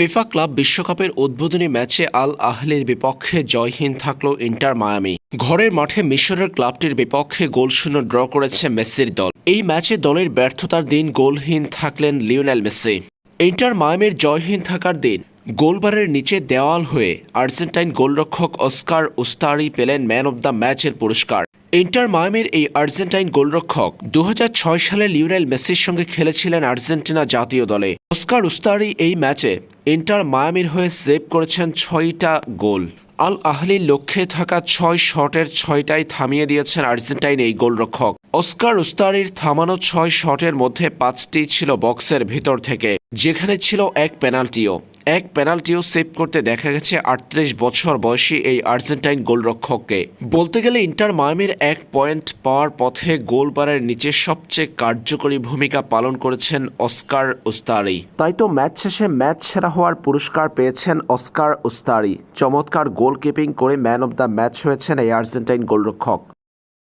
FIFA club বিশ্বকাপের উদ্বোধনী ম্যাচে আল আহলির বিপক্ষে জয়হীন থাকল ইন্টার মায়ামি। ঘরের মাঠে মিশরের ক্লাবটির বিপক্ষে গোলশূন্য ড্র করেছে মেসির দল। এই ম্যাচে দলের ব্যর্থতার দিন গোলহীন থাকলেন লিওনেল মেসি। ইন্টার মায়ামির জয়হীন থাকার দিন গোলবারের নিচে দেওয়াল হয়ে আর্জেন্টাইন গোলরক্ষক অস্কার উস্তারি পেলেন ম্যান অব দ্য ম্যাচের পুরস্কার। ইন্টার মায়ামির এই আর্জেন্টাইন গোলরক্ষক দু হাজার ছয় সালে লিওনেল মেসির সঙ্গে খেলেছিলেন আর্জেন্টিনা জাতীয় দলে। অস্কার উস্তারি এই ম্যাচে ইন্টার মায়ামির হয়ে সেভ করেছেন ছয়টা গোল। আল আহলির লক্ষ্যে থাকা ছয় শটের ছয়টাই থামিয়ে দিয়েছেন আর্জেন্টাইন এই গোলরক্ষক। অস্কার উস্তারির থামানো ছয় শটের মধ্যে পাঁচটি ছিল বক্সের ভিতর থেকে, যেখানে ছিল এক পেনাল্টিও। এক পেনাল্টিও সেভ করতে দেখা গেছে আটত্রিশ বছর বয়সী এই আর্জেন্টাইন গোলরক্ষককে। বলতে গেলে ইন্টার মায়ামির এক পয়েন্ট পাওয়ার পথে গোলবারের নিচে সবচেয়ে কার্যকরী ভূমিকা পালন করেছেন অস্কার উস্তারি। তাই তো ম্যাচ শেষে ম্যাচ সেরা হওয়ার পুরস্কার পেয়েছেন অস্কার উস্তারি। চমৎকার গোলকিপিং করে ম্যান অব দ্য ম্যাচ হয়েছেন এই আর্জেন্টাইন গোলরক্ষক।